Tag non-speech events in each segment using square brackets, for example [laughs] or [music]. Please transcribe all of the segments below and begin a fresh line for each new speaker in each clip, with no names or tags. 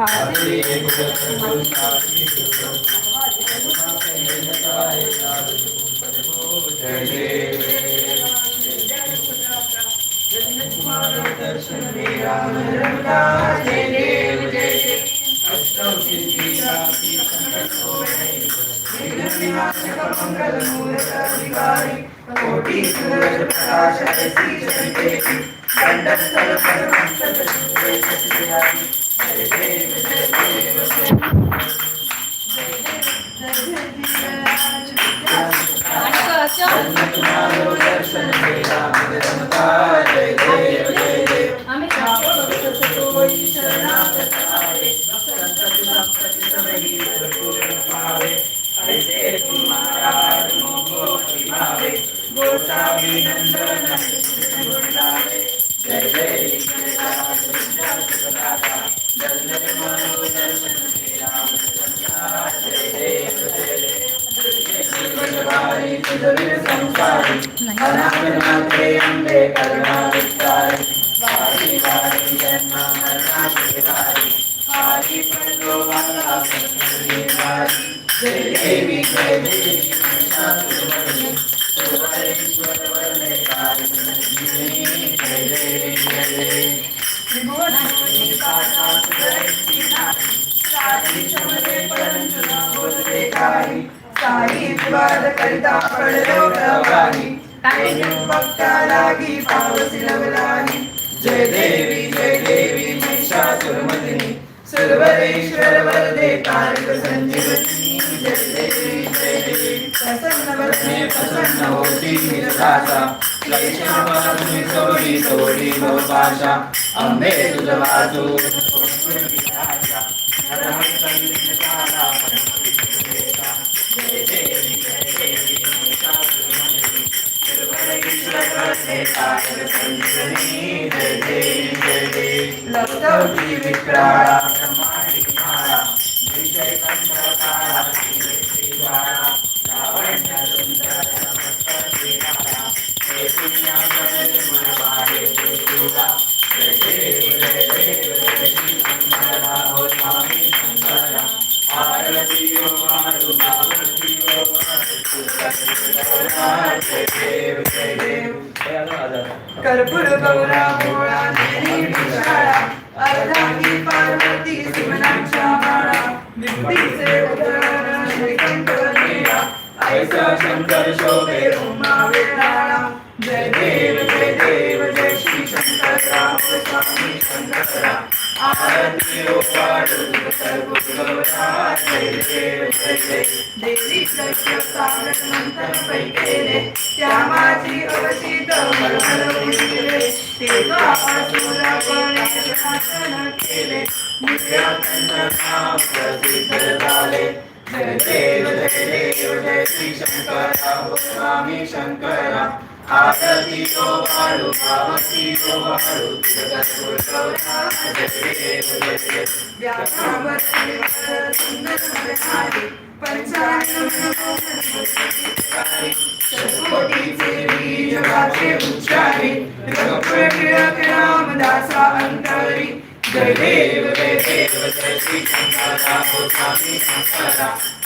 हरे दर्शन राम रंगा जय देव जय अष्टम सिद्धि राशि संकटो विघ्न विनाशक मंगल मूर्त अधिकारी कोटि सूरज प्रकाश ऐसी जनते दंडस्थल परम सत्य सत्य Thank you. दुर्ग संसारी अनामते अम्बे करुणा विस्तारी वारी वारी जन्मा मरणा विकारी आदि प्रणो वाला सुंदरी वारी जय देवी जय देवी शांति वरणी सुवरे ईश्वर वरणे कारिणी जय जय जय त्रिभुवन निकाता सुरक्षिता सारी चमरे परंतु न बोलते कारी साई विवाद करिता पडलो प्रवाही भक्ता लागी पावसी लवलाही. जय देवी जय देवी महिषासुरमर्दिनी.
सुरवरेश्वर वरदे तारक संजीवनी. जय देवी जय देवी. प्रसन्न प्रसन्न होती निरसाचा
लक्ष्मी सोडी सोडी भाषा अंबे तुझ विश्वसे कर्पूर गौरा भोळा नेली विशाळा अर्धांगी पार्वती शिवनाच्या बाळा. निवडीचे उदरण श्रीकंठ लीळा ऐसा शंकर शोभे उमा वेळाळा जय देव जय देव जय श्री शंकर राम स्वामी शंकरा आरती ओ पाडू कर्पूर गौरा जय देव जय देव देवी सत्य सागर मंत्र पैकेले त्या माझी अवचित मरमर उडले तेव्हा असुरपणे शासन केले नित्यानंद नाम प्रसिद्ध झाले जय देव जय देव जय श्री शंकरा हो स्वामी शंकरा आरती तो वाळू पावती तो वाळू जगद्गुरु गौरा जय देव जय देव व्यासावरती वर सुंदर मरणारी पंचानन शतकोटीचे बीज वाचे उच्चारी रघुकुळ टिळक रामदासा अंतरी जय देव जय देव जय श्री शंकरा हो स्वामी शंकरा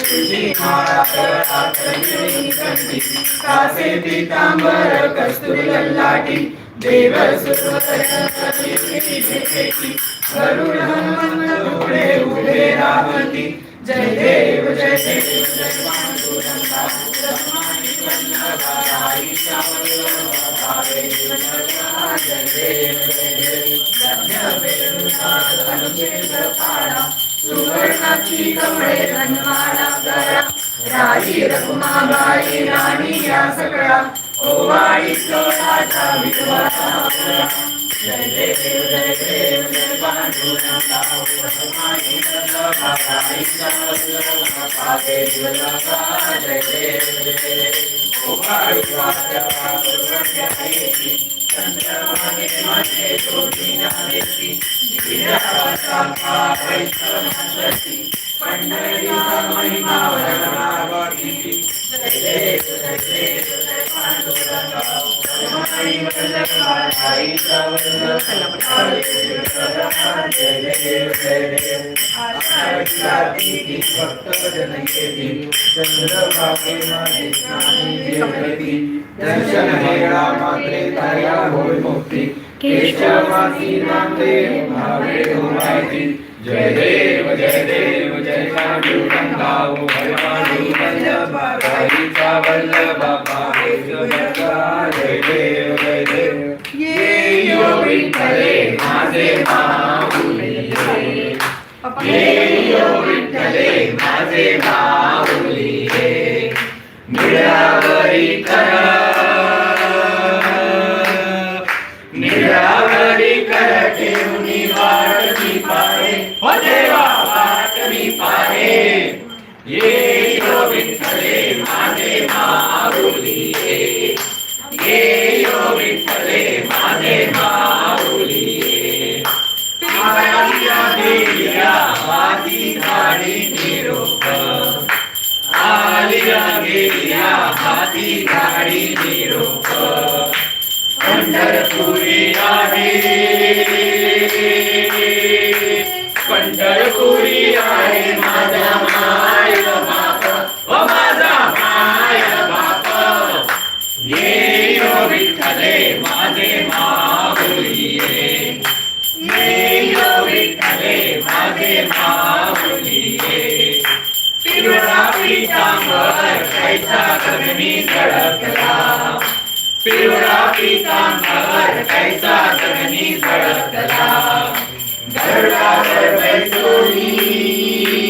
तुझी माळा गळ्यात रंगली कंठी कासे पीतांबर कस्तुरी ललाटी देव गरुड उभे राहती जय देव जय देव जय कमळे धनवाडा गळा राज़ी रखुमाबाई राणी या सकळा ओवाळी सोळाचा विधवा जय देव जय देव जय पांडुरंगा वल्लभा राणीच्या वल्लभा पावे शिवलकला जय देव देव जय पांडुरंगा ब्रह्मणी वल्लभा राईचा वल्लभा जय देव जय देव आषाढी भक्त जन येती चंद्रभागे मध्ये दर्शन हेळा मात्रे ताया होय मुक्ती केशवासी नामदे भावे जय देव जय देव। जय पांडुरंगा ओ हर पांडुरंगा राईचा हाती गाडी निरोप पंढरपुरी आहे. गगनी सडकला पिवळा पितांबर कैसा गगनी सडकला गरुडावर बैसोनी गरुडावर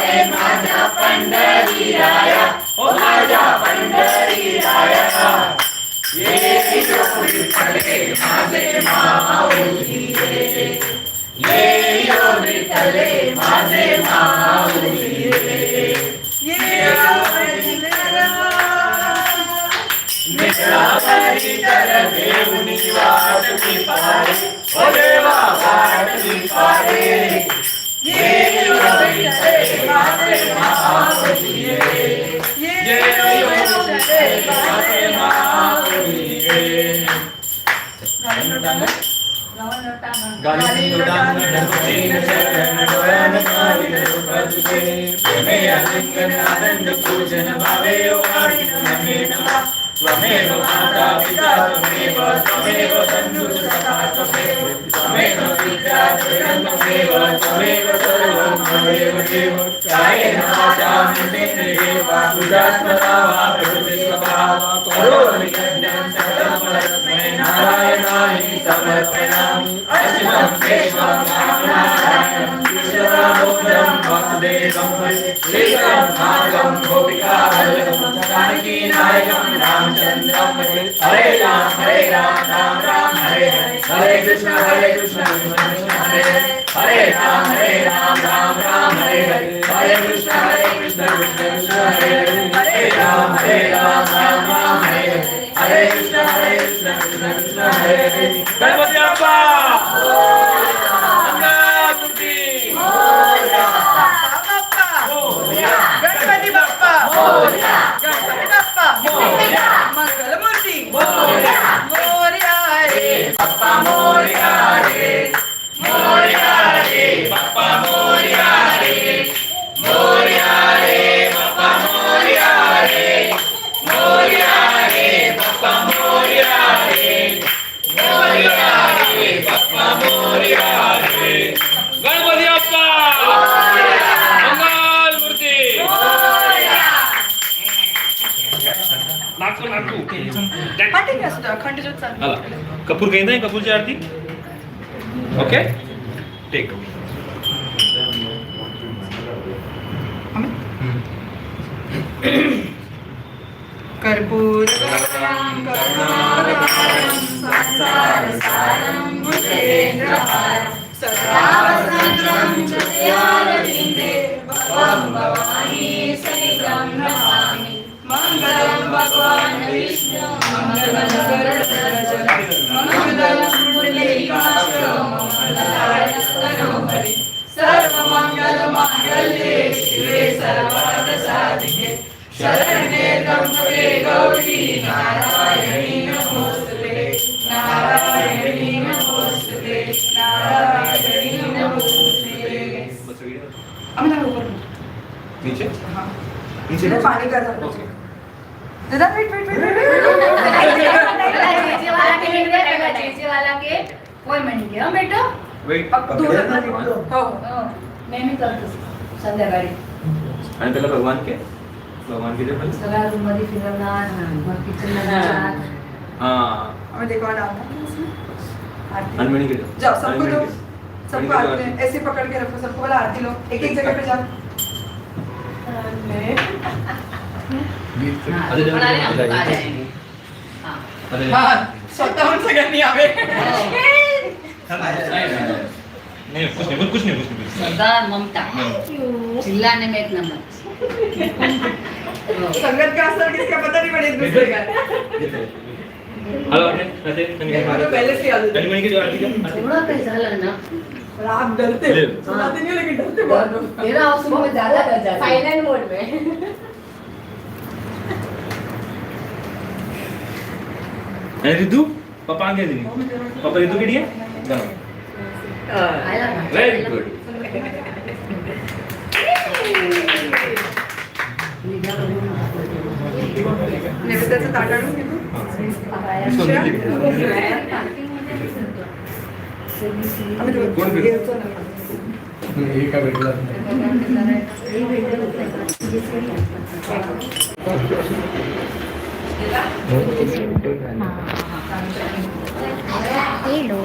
दृष्टी पाहे माझा पंढरी राया ओ माझा पंढरी राया ये यो विठ्ठले माझे माऊली ये यो विठ्ठले माझे माऊली ये निरावरी कर देवनी वाट मी पारे ओ देवा वाट मी पारे ये यो विठ्ठले पूजन भावे वाणी नमे नमः त्वमेव माता पिता त्वमेव त्वमेव बन्धुः सखा त्वमेव त्वमेव विद्या त्रयं त्वमेव त्वमेव सर्वं त्वमेव देव कायेन वाचा मनेन्द्रिये वा बुद्धात्मना वा प्रकृतिस्वभावा करोमि यज्ञं सकलं परस्मै नारायणाय समर्पयामि अर्चनं केशवं रामनारायणं कृष्णदामोदरं वासुदेवं श्रीकरं नाथं गोपिकावल्लभं जानकीनायकं रामचन्द्रं हरे राम हरे राम राम राम हरे हरे हरे कृष्ण हरे कृष्ण कृष्ण हरे हरे हरे राम हरे राम राम राम हरे हरे हरे कृष्ण हरे कृष्ण कृष्ण कृष्ण हरे हरे हरे राम हरे राम राम हरे कृष्ण हरे कृष्ण कृष्ण कृष्ण हरे हरे गणपती बाप्पा मंगलमूर्ती
गणपती बाप्पा गणपती बाप्पा असतं अखंड ज्योत चालू
आला कपूर घेत आहे कपूरची आरती? ओके? टेक
कर्पूर सदा भगवान् विष्णु मङ्गलं गरुडध्वज मङ्गलं पुण्डरीकाक्षो सर्वमङ्गलमाङ्गल्ये शिवे सर्वार्थसाधिके शरण्ये त्र्यम्बके गौरी नारायणी नमोस्तुते नारायणी नमोस्तुते नारायणी नमोस्तुते आम्ही ऊपर
नीचे
हा.
नीचे
करतात
ओके
दादा वेट वेट वेट
वाला के होय म्हणजे हं बेटा
वेट
हो हो
हो नेहमी करतोस संध्याकाळी
आणि त्याला भगवान के भगवान के पण
सगळ्या रूम मध्ये फिरवणार मग किचन.
हा
हमें देखो ना आरती
अनमणी के
जाओ सबको दो सबको आरती ऐसे पकड़ के रखो सबको बोला आरती लो एक एक जगह पे जाओ हा स्वतःहून सगळ्यांनी यावे
नहीं कुछ नहीं कुछ नहीं कुछ नहीं।
सरदार ममता। चिल्लाने में एक नंबर [laughs]
संगत का असर किसका पता नहीं पड़े दूसरे का?
हेलो अरे अरे
मैं पहले से याद होता
अनमणी की जो आरती क्या
थोड़ा काही झालं ना।
आप डरते। सुनाते नहीं लेकिन डरते बहुत
मेरा हाउस में ज़्यादा डर जाता
साइलेंट मोड में।
रिद्धू पप्पा आगे रिद्धू केडी आहे
आयला ना.
व्हेरी गुड
नैवेद्याचं ताट आणून घेतो?
Hello.